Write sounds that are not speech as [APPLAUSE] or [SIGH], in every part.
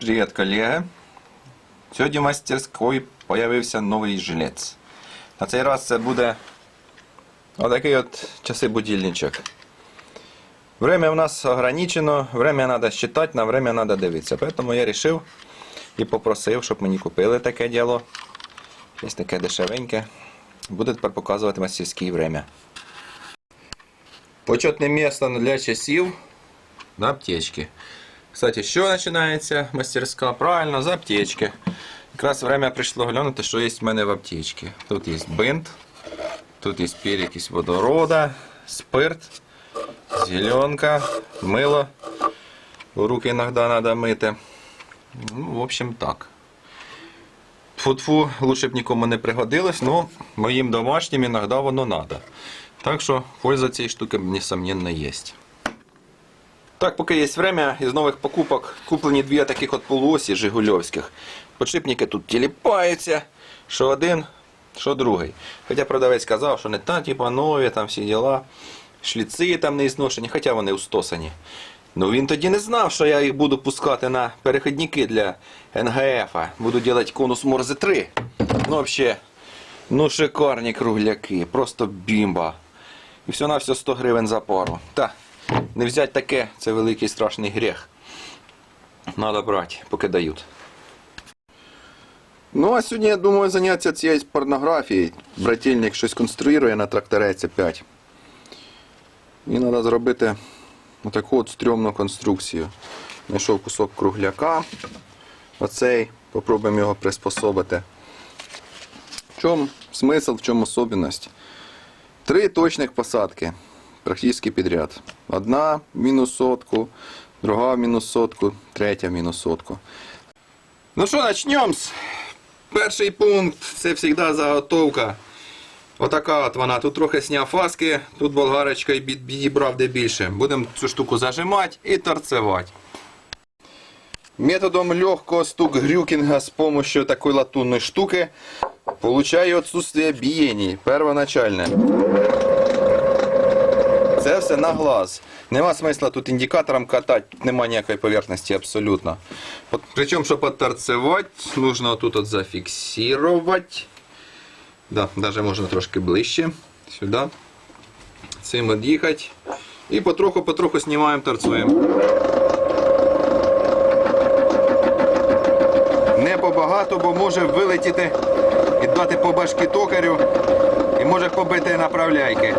Привіт, колеги. Сьогодні в мастерській з'явився новий жилець. На цей раз це буде отакий от часи будильничок. Время у нас ограничено, время треба считати, на время треба дивитися. Тому я вирішив і попросив, щоб мені купили таке діло. Ось таке дешевеньке. Буде тепер показувати мастерське время. Почетне місце для часів на аптечці. Кстати, що починається мастерська? Правильно, з аптечки. Якраз время прийшло глянути, що є в мене в аптечці. Тут є бинт, тут є перекись водорода, спирт, зеленка, мило. Руки іноді треба мити. Ну, в общем, так. Тфу-тфу, лучше б нікому не пригодилось, але моїм домашнім іноді воно треба. Так що польза цієї штуки, несомненно, є. Так, поки є время, із нових покупок куплені дві таких от полуосі жигульовських. Подшипники тут тіліпаються, що один, що другий. Хоча продавець казав, що не та, типа нові, там всі діла, шліци там не ізношені, хоча вони устосані. Ну він тоді не знав, що я їх буду пускати на перехідники для НГФ. Буду робити конус Морзе 3. Ну, взагалі, ну шикарні кругляки, просто бімба. І все на все 100 гривень за пару. Та, не взяти таке, це великий страшний гріх. Надо брати, поки дають. Ну, а сьогодні я думаю зайнятися цією порнографією. Брательник щось конструює на тракторець 5. І треба зробити отаку от стрьомну конструкцію. Знайшов кусок кругляка. Оцей. Попробуємо його приспособити. В чому смисл, в чому особливість? Три точних посадки. Практично підряд. Одна мінус сотку, друга мінус сотку, третя мінус сотку. Ну що, почнемо. Перший пункт це завжди заготовка. Отака от вона. Тут трохи сняв фаски, тут болгарочка і підібрав де більше. Будемо цю штуку зажимати і торцевати. Методом легкого стук-грюкінга з допомогою такої латунної штуки получаю отсутствие биений. Первоначальне. Це все на глаз. Нема смисла тут індикатором катати, нема ніякої поверхності абсолютно. От, причому, щоб отторцевати, нужно тут от зафіксувати. Да, даже можна трошки ближче. Сюди. Цим від'їхати. І потроху-потроху знімаємо, торцуємо. Не побагато, бо може вилетіти і дати по башки токарю. І може побити направляйки.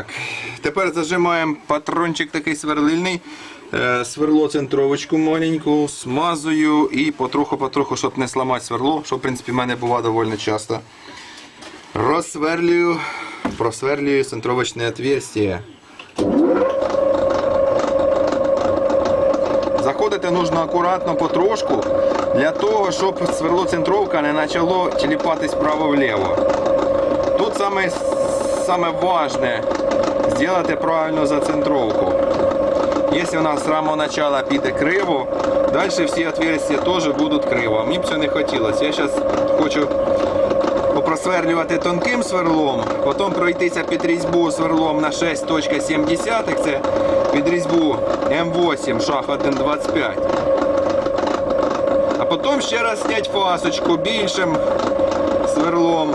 Так, тепер зажимаємо патрончик такий сверлильний. Е, Сверло центровочку маленьку, смазую і потроху-потроху, щоб не зламати сверло, що в принципі в мене буває доволі часто. Розсверлюю, просверлюю центровочне отверстие. Заходити нужно акуратно потрошку, для того, щоб сверло центровка не почало тіліпатись вправо-вліво. Тут саме, саме важне зробити правильну зацентровку. Якщо у нас з самого начала піде криво, далі всі отверстия теж будуть криво. Мені б це не хотілося. Я зараз хочу попросверлювати тонким сверлом, потім пройтися під різьбу сверлом на 6.7, це під різьбу М8 шах 1.25. А потім ще раз зняти фасочку більшим сверлом.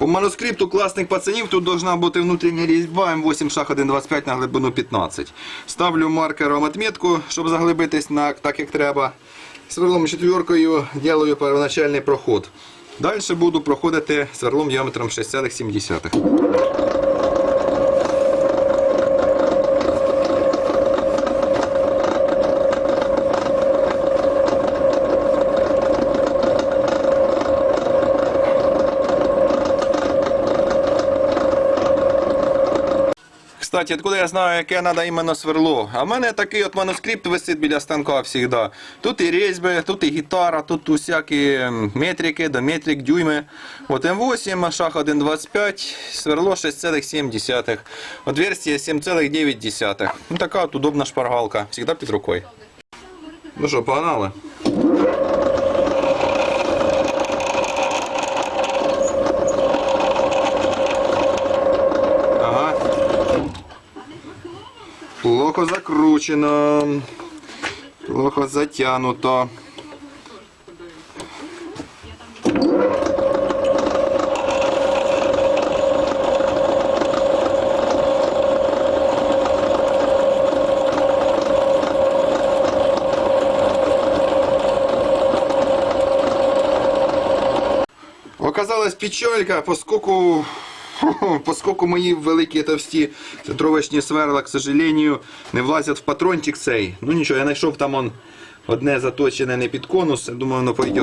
По манускрипту класних пацанів тут должна бути внутрішня різьба М8 шах 1.25 на глибину 15. Ставлю маркером отметку, щоб заглибитись на, так як треба. Сверлом четверкою ділаю первоначальний проход. Далі буду проходити сверлом діаметром 6,7. Кстати, откуда я знаю, яке треба іменно сверло? А в мене такий от манускрипт висить біля станка завжди. Тут і різьби, тут і гітара, тут усякі метрики, до метрик, дюйми. От М8, шах 1.25, сверло 6,7. Отверстие 7,9. Ну, така от удобна шпаргалка, завжди під рукою. Ну що, погнали? Плохо закручено. Плохо затягнуто. Оказалась печалька, поскольку, [LAUGHS] поскольку мої великі товсті центровочні сверла, к сожалению, не влазять в патрончик цей. Ну нічого, я знайшов там он одне заточене не під конус, я думаю, воно пойде.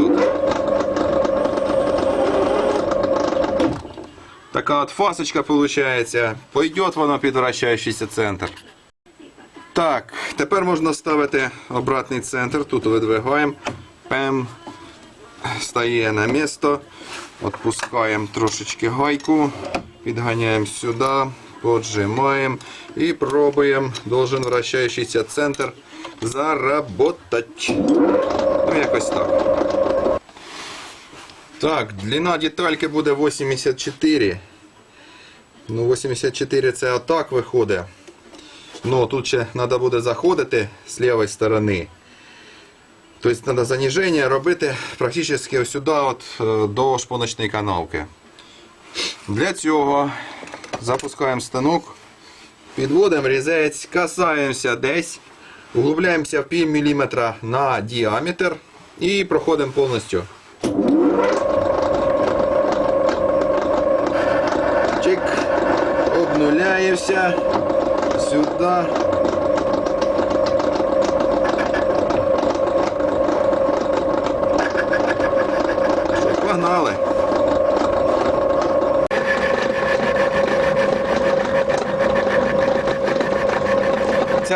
Така от фасочка получается. Пойдет воно під вращаючийся центр. Так, тепер можна ставити обратний центр. Тут видвигаємо. Пем стає на місто. Отпускаємо трошечки гайку, підганяємо сюди, поджимаємо і пробуємо. Должен вращаючийся центр заработать. Ну, якось так. Так, длина детальки буде 84. Ну, 84 це отак виходить. Ну, тут ще треба буде заходити з лівої сторони. Тобто треба заниження робити практично ось сюди от, е, до шпоночної канавки. Для цього запускаємо станок, підводимо різець, касаємося десь, углубляємося в пів міліметра на діаметр і проходимо повністю. Чик, обнуляємося сюди. Що, Погнали.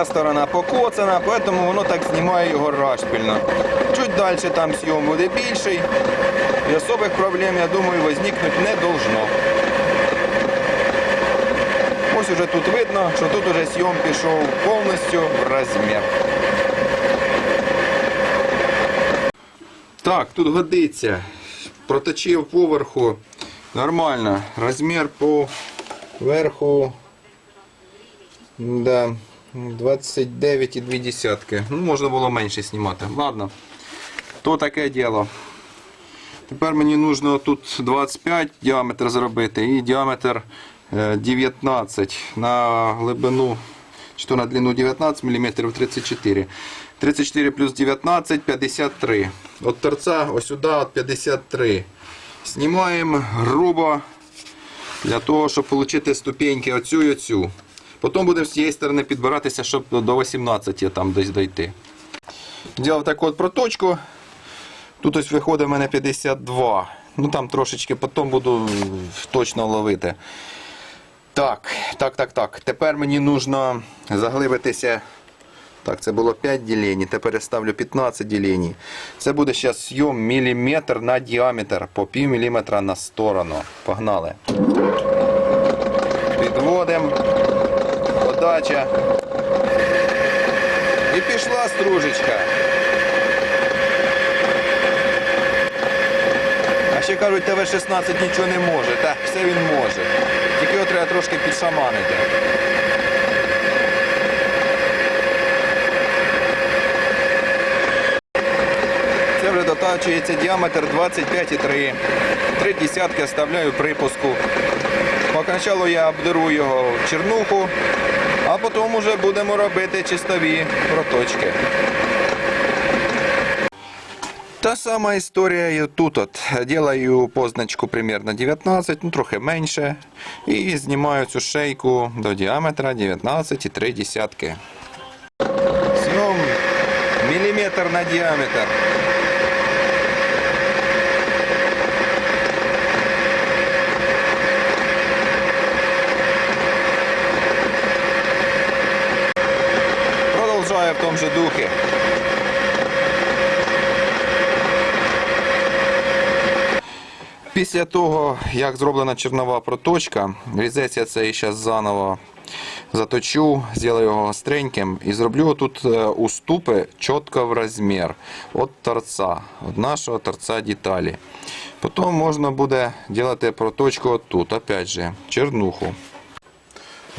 Ця сторона покоцана, поэтому воно так знімає його рашпільно. Чуть далі там зйом буде більший. І особих проблем, я думаю, возникнуть не должно. Ось уже тут видно, що тут уже зйом пішов повністю в розмір. Так, тут годиться. Проточив поверху. Нормально. Розмір по верху. Да. 29,2. Ну, можна було менше знімати. Ладно. То таке діло. Тепер мені потрібно тут 25 діаметр зробити і діаметр е, 19 на глибину то на длину 19 мм 34. 34 плюс 19 53. От торця ось сюди от 53. Знімаємо грубо для того, щоб отримати ступеньки оцю і оцю. Потім будемо з цієї сторони підбиратися, щоб до 18 там десь дойти. Ділав таку от проточку. Тут ось виходить в мене 52. Ну там трошечки потім буду точно ловити. Так, так, так, так. Тепер мені потрібно заглибитися. Так, це було 5 ділень, тепер я ставлю 15 ділень. Це буде зараз зйом міліметр на діаметр, по пів міліметра на сторону. Погнали. Підводимо. Подача. І пішла стружечка. А ще кажуть, ТВ-16 нічого не може. Так, все він може. Тільки його треба трошки підшаманити. Це вже дотачується діаметр 25,3. Три десятки оставляю припуску. Поначалу я обдеру його в чернуху, а потім вже будемо робити чистові проточки. Та сама історія і тут. От. Делаю позначку примерно 19, ну трохи менше. І знімаю цю шейку до діаметра 19,3 десятки. Зйом міліметр на діаметр. Продовжаю в тому же духі. Після того, як зроблена чернова проточка, різець я цей зараз заново заточу, зроблю його гостреньким і зроблю тут е, уступи чітко в розмір від торця, від нашого торця деталі. Потім можна буде робити проточку отут, опять же, чернуху.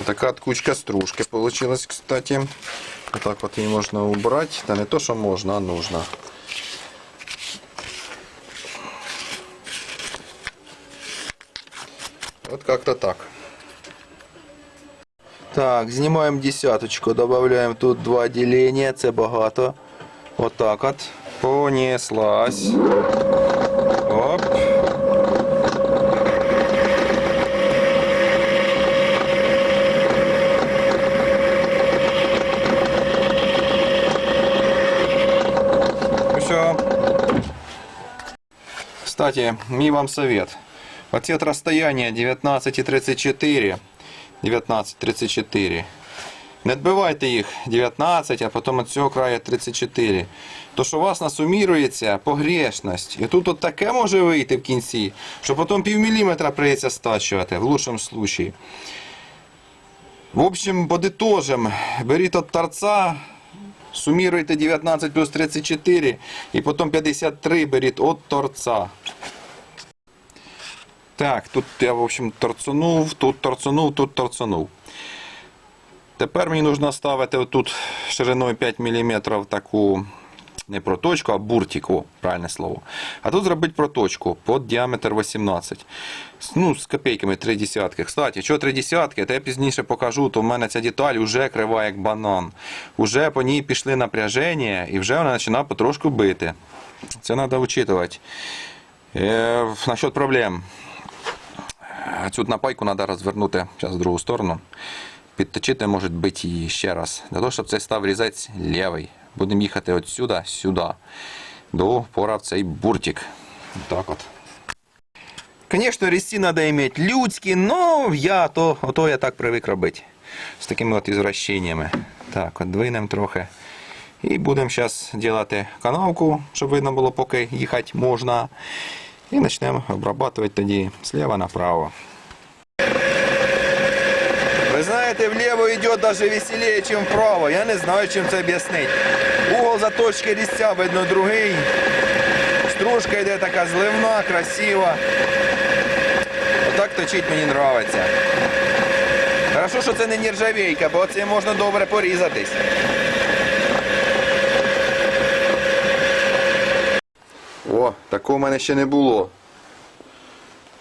Такая от кучка стружки получилась, кстати. Вот так вот ее можно убрать. Да не то, что можно, а нужно. Вот как-то так. Так, знімаємо десяточку, додаємо тут два ділення, це багато. Отак от. Понеслась. Оп. Кстати, мій вам совет. Оці от розстояння 19,34. 19,34. Не відбивайте їх 19, а потім від цього краю 34. То що у вас насумірується погрешність. І тут от таке може вийти в кінці, що потім пів міліметра прийдеться стачувати, в лучшому случае. В общем, подытожим. Беріть от торца, суміруйте 19 плюс 34 і потім 53 беріть от торца. Так, тут я, в общем, торцунув, тут торцунув, тут торцунув. Тепер мені потрібно ставити отут шириною 5 мм таку не проточку, а буртик, о, правильне слово. А тут зробити проточку під діаметр 18. З- Ну, з копійками 3 десятки. Кстати, що 3 десятки, то я пізніше покажу, то в мене ця деталь вже крива як банан. Уже по ній пішли напряження і вже вона починає потрошку бити. Це треба вчитувати. Е, насчет проблем. Цю напайку треба розвернути зараз в другу сторону. Підточити, може бити її ще раз. Для того, щоб цей став різець лівий. Будемо їхати от сюди, сюди. До пора в цей буртик. Так от. Звісно, різці треба мати людські, але я то, ото я так привик робити. З такими от ізвращеннями. Так, от двинемо трохи. І будемо зараз робити канавку, щоб видно було, поки їхати можна. І почнемо обрабатувати тоді зліва направо. Ви знаєте, вліво йде даже веселее, ніж вправо. Я не знаю, чим це об'яснити. Угол заточки різця видно другий. Стружка йде така зливна, красива. Отак точить мені подобається. Хорошо, що це не нержавейка, бо це можна добре порізатись. О, такого в мене ще не було.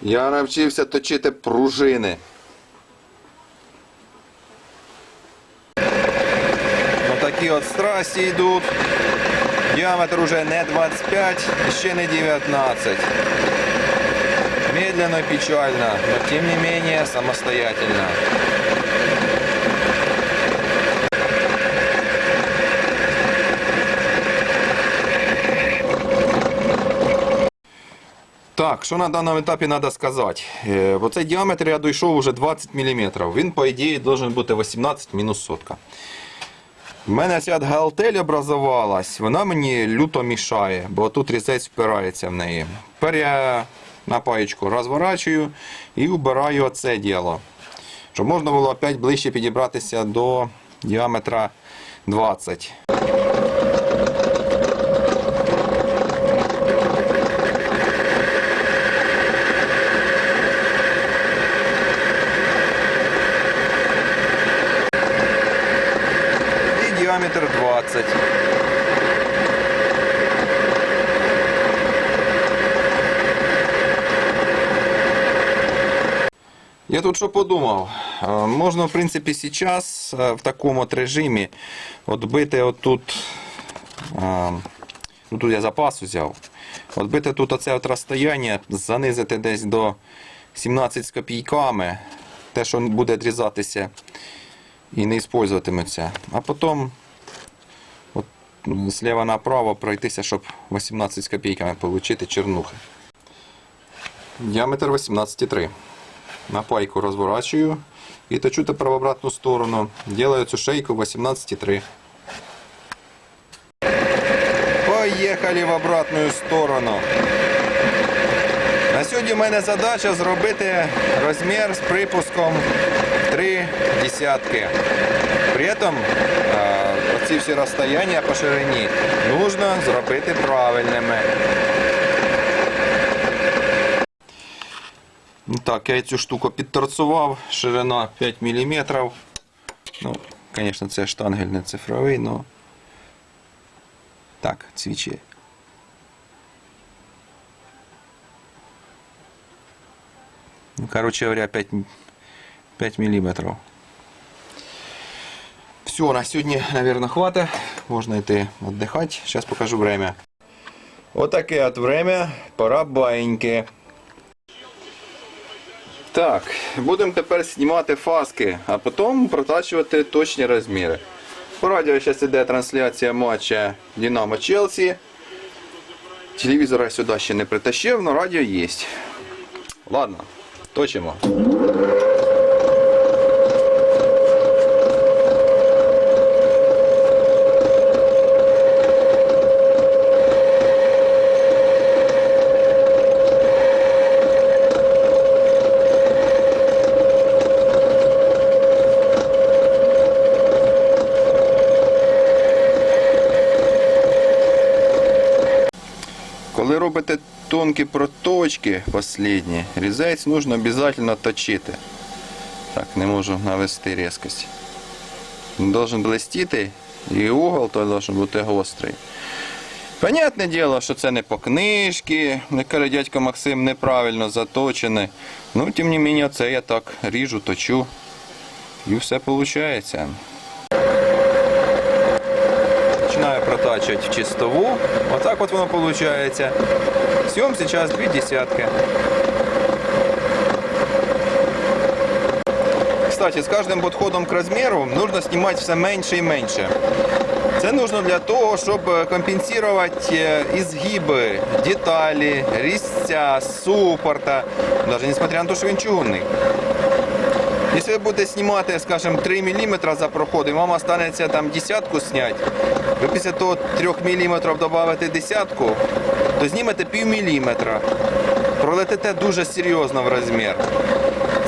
Я навчився точити пружини. Отакі от страсті йдуть. Діаметр уже не 25, ще не 19. Медленно, печально, но тем не менее самостоятельно. Так, що на даному етапі треба сказати? Е, Бо цей діаметр я дійшов вже 20 мм. Він, по ідеї, має бути 18 мінус сотка. У мене ця галтель образувалась, вона мені люто мішає, бо тут різець впирається в неї. Тепер я на паєчку розворачую і вбираю оце діло. Щоб можна було опять ближче підібратися до діаметра 20. І діаметр 20. Я тут що подумав? Е, Можна, в принципі, зараз е, в такому от режимі от бити отут. е, Ну, тут я запас взяв. отбити тут оце от розстояння, занизити десь до 17 з копійками. Те, що буде відрізатися і не використовуватиметься. А потім зліва направо пройтися, щоб 18 з копійками отримати чернухи. Діаметр 18,3. На пайку розворачую і точу тепер в обратну сторону. Делаю цю шейку 18,3. Поїхали в обратну сторону. На сьогодні в мене задача зробити розмір з припуском 3 десятки. При этом оці всі розстояння по ширині нужно зробити правильними. Ну Так, я цю штуку підторцував, ширина 5 мм. Ну, звісно, це штангель не цифровий, але так, свічі. Ну, короче говоря, 5, 5 миллиметров. Все, на сегодня, наверное, хватит. Можно идти отдыхать. Сейчас покажу время. Вот такое вот время. Пора баиньки. Так, будемо тепер знімати фаски, а потім протачувати точні розміри. По радіо зараз йде трансляція матча Динамо Челсі. Телевізора сюди ще не притащив, але радіо є. Ладно, точимо. Робите тонкі проточки останні, різець нужно обов'язково точити. Так, не можу навести різкость. Він должен блистіти і угол той должен бути гострий. Понятне діло, що це не по книжці, як каже дядько Максим, неправильно заточене. Ну, тим не менше, це я так ріжу, точу. І все виходить. Начинаю протачивать в чистову. Вот так вот оно получается. Съем сейчас две десятки. Кстати, с каждым подходом к размеру нужно снимать все меньше и меньше. Це нужно для того, щоб компенсувати е, ізгиби, деталі, різця, супорта, навіть несмотря на те, що він чугунний. Якщо ви будете знімати, скажімо, 3 мм за проход, і вам останеться там десятку зняти, ви після того 3 мм додавите десятку, то знімете пів міліметра. Пролетите дуже серйозно в розмір.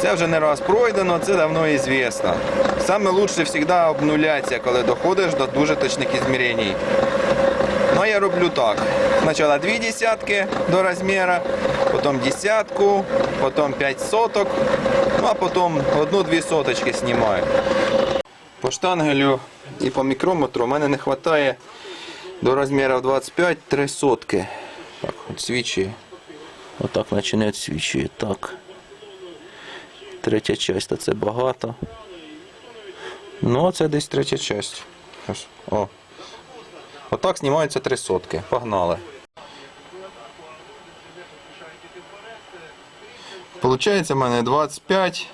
Це вже не раз пройдено, це давно звісно. Саме лучше завжди обнулятися, коли доходиш до дуже точних ізмірень. Ну, а я роблю так. Спочатку дві десятки до розміру, потім десятку, потім 5 соток, а потім одну-дві соточки знімаю. По штангелю і по мікрометру у мене не вистачає до розмірів 25 3 сотки. Так, свічі. Отак наче не відсвічує. Так. Третя частина це багато. Ну, це десь третя частина. О. Отак знімаються три сотки. Погнали. Получається в мене 25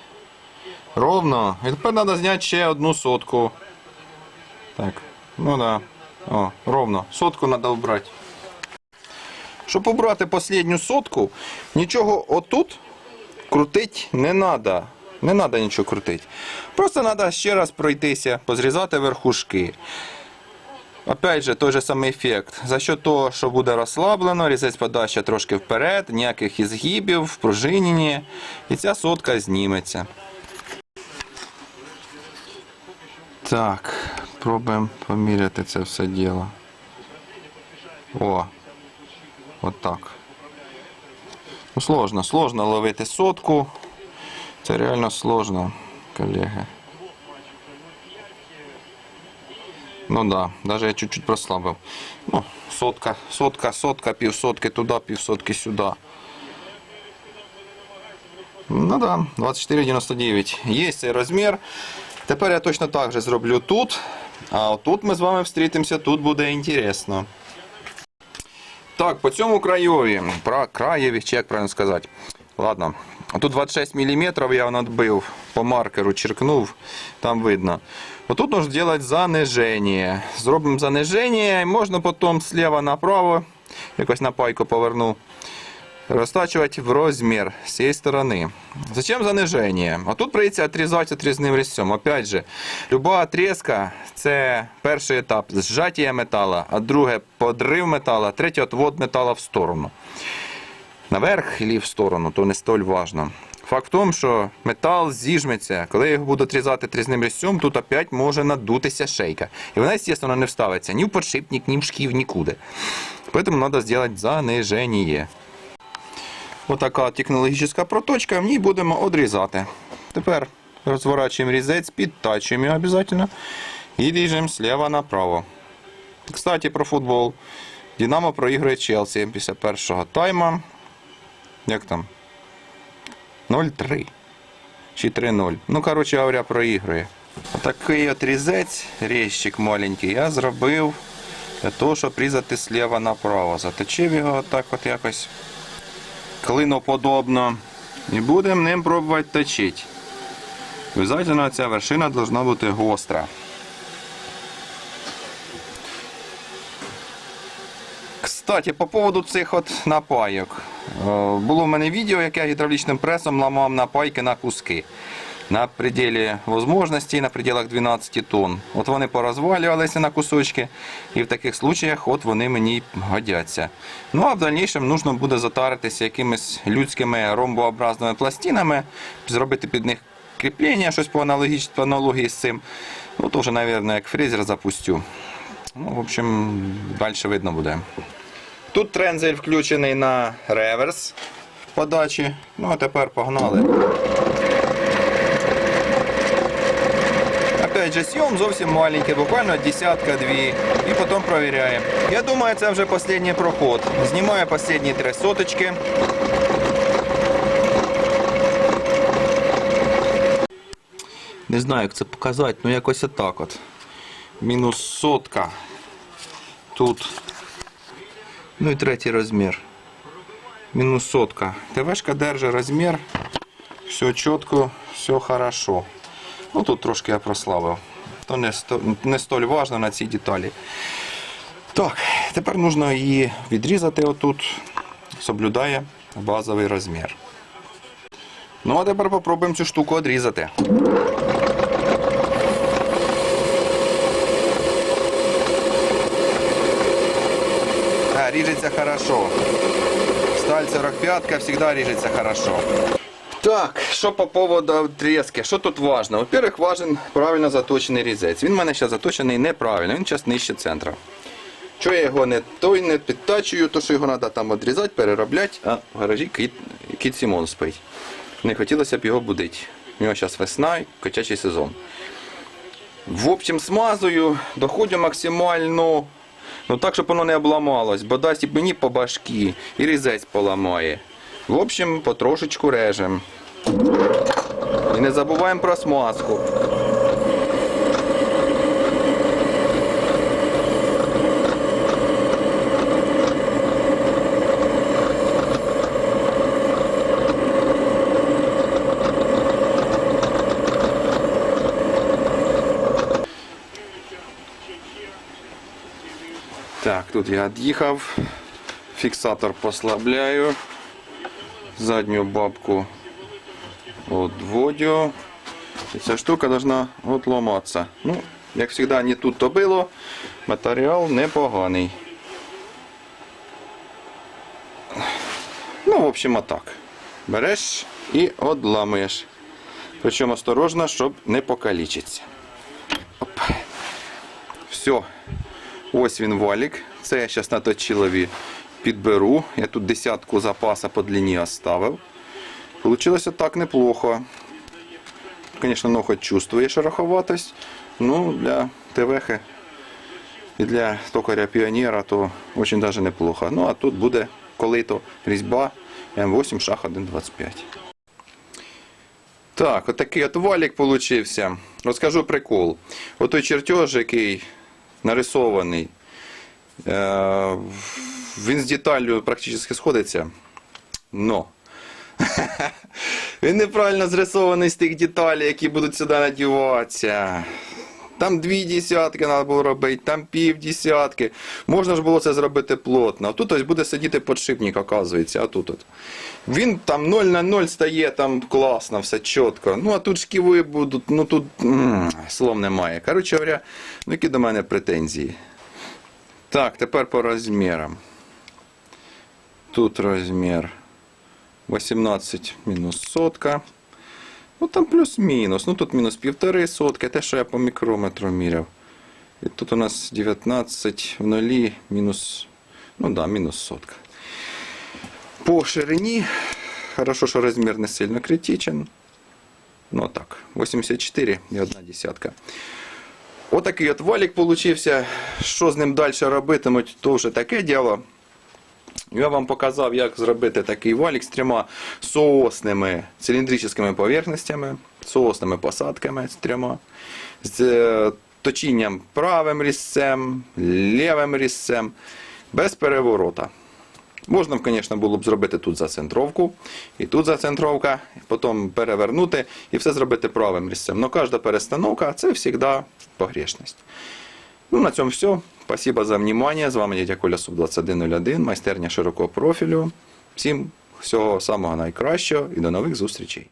ровно. І тепер треба зняти ще одну сотку. Так, ну да. О, ровно. Сотку треба вбрати. Щоб обрати останню сотку, нічого отут крутити не треба. Не треба нічого крутити. Просто треба ще раз пройтися, позрізати верхушки. Опять же, той же самий ефект. За що того, що буде розслаблено, різець подача трошки вперед, ніяких ізгибів, впружинені, і ця сотка зніметься. Так, пробуємо поміряти це все діло. О, от так. Ну, сложно, сложно ловити сотку. Це реально сложно, колеги. Ну да, даже я чуть-чуть прослабив. Ну, сотка, сотка, сотка, півсотки туди, півсотки сюди. Ну да, 24,99. Є цей розмір. Тепер я точно так же зроблю тут. А тут ми з вами зустрітимося, тут буде інтересно. Так, по цьому краєві, про краєві, чи як правильно сказати. Ладно. Тут 26 мм я надбив, по маркеру черкнув, там видно. Отут нужно сделать занижение. Зробимо занижение, і можна потім слева направо, якось на пайку поверну, розтачувати в розмір з цієї сторони. Зачем занижение? А тут прийдеться отрізати отрізним резцем. Опять же, люба отрізка це перший етап зжаття металу, а друге подрив металу, третє отвод металу в сторону. Наверх і в сторону, то не столь важно. Факт в тому, що метал зіжметься. Коли його буду отрізати трізним резцем, тут опять може надутися шейка. І вона, звісно, не вставиться ні в подшипник, ні в шків, нікуди. Поэтому треба зробити заниження. Отака технологічна проточка, в ній будемо одрізати. Тепер розворачуємо різець, підтачуємо його обов'язково і ріжемо зліва направо. Кстати, про футбол. Динамо проігрує Челсі після першого тайма. Як там? 0-3. Чи 3-0. Ну, коротше говоря, проігрує. Отакий от різець, різчик маленький, я зробив для того, щоб різати зліва направо. Заточив його отак от якось клиноподобно. І будемо ним пробувати точити. Обязательно ця вершина повинна бути гостра. Кстати, по поводу цих от напайок. Е, Було в мене відео, як я гідравлічним пресом ламав напайки на куски. На пределі можливостей, на пределах 12 тонн. От вони порозвалювалися на кусочки, і в таких случаях от вони мені годяться. Ну а в дальнішому нужно буде затаритися якимись людськими ромбообразними пластинами, зробити під них кріплення, щось по аналогіч- по аналогії з цим. Ну, то вже, мабуть, як фрезер запустю. Ну, в общем, далі видно буде. Тут трензель включений на реверс подачі. Ну, а тепер погнали. Опять же, съем зовсім маленький, буквально десятка-дві. І потім провіряємо. Я думаю, це вже останній проход. Знімаю останні три соточки. Не знаю, як це показати, ну якось отак от. Мінус сотка. Тут. Ну і третій розмір. Мінус сотка. ТВшка держить розмір. Все чітко, все хорошо. Ну тут трошки я прославив. То не, сто, не столь важно на цій деталі. Так, тепер потрібно її відрізати отут. Соблюдає базовий розмір. Ну а тепер попробуємо цю штуку відрізати. А, ріжеться хорошо. Сталь 45 всегда ріжеться хорошо. Так, що по поводу отрезки? Що тут важно? Во-первых, важен правильно заточений різець. Він в мене зараз заточений неправильно, він зараз нижче центра. Чого я його не той не підтачую, то що його треба там відрізати, переробляти, а в гаражі кіт, кіт Сімон спить. Не хотілося б його будити. У нього зараз весна і котячий сезон. В общем, смазую, доходжу максимально. Ну так, щоб воно не обламалось, бо дасть і мені по башки, і різець поламає. В общем, потрошечку режем. І не забуваємо про смазку. Так, тут я від'їхав. Фіксатор послабляю. Задню бабку відводю. І ця штука должна отломатися. Ну, як завжди, не тут то було. Матеріал непоганий. Ну, в общем, отак. Береш і одламуєш. Причому осторожно, щоб не покалічитися. Все. Ось він валік. Це я зараз на точилові підберу. Я тут десятку запаса по длині оставив. Получилося так неплохо. Звісно, ноготь чувствує шероховатость. Ну, для ТВХ і для токаря піонера то дуже даже неплохо. Ну, а тут буде колито різьба М8 шах 1.25. Так, отакий от валік получився. Розкажу прикол. Отой чертеж, який нарисований, е, він з деталлю практично сходиться. Но. [LAUGHS] Він неправильно зрисований з тих деталей, які будуть сюди надіватися. Там дві десятки треба було робити, там пів десятки. Можна ж було це зробити плотно. А тут ось буде сидіти подшипник, оказується. А тут от. Він там 0 на 0 стає, там класно, все чітко. Ну а тут шківи будуть, ну тут м, слов немає. Коротше говоря, ну які до мене претензії. Так, тепер по розмірам. Тут розмір 18 мінус сотка. Ну там плюс-мінус. Ну тут мінус півтори сотки, те, що я по мікрометру міряв. І тут у нас 19 в нолі, мінус. Ну да, мінус сотка. По ширині Хорошо, що розмір не сильно критичен. Ну так, 84 і одна десятка. Отакий от валік получився. Що з ним далі робитимуть, то вже таке діло. Я вам показав, як зробити такий валік з трьома соосними циліндричними поверхностями, соосними посадками з трьома, з е, точінням правим різцем, лівим різцем, без переворота. Можна, звісно, було б зробити тут зацентровку, і тут зацентровка, потім перевернути і все зробити правим різцем. Але кожна перестановка це завжди погрешність. Ну, на цьому все. Спасибо за внимание. З вами дядя Коля Суб 2101, майстерня широкого профілю. Всім всього самого найкращого і до нових зустрічей.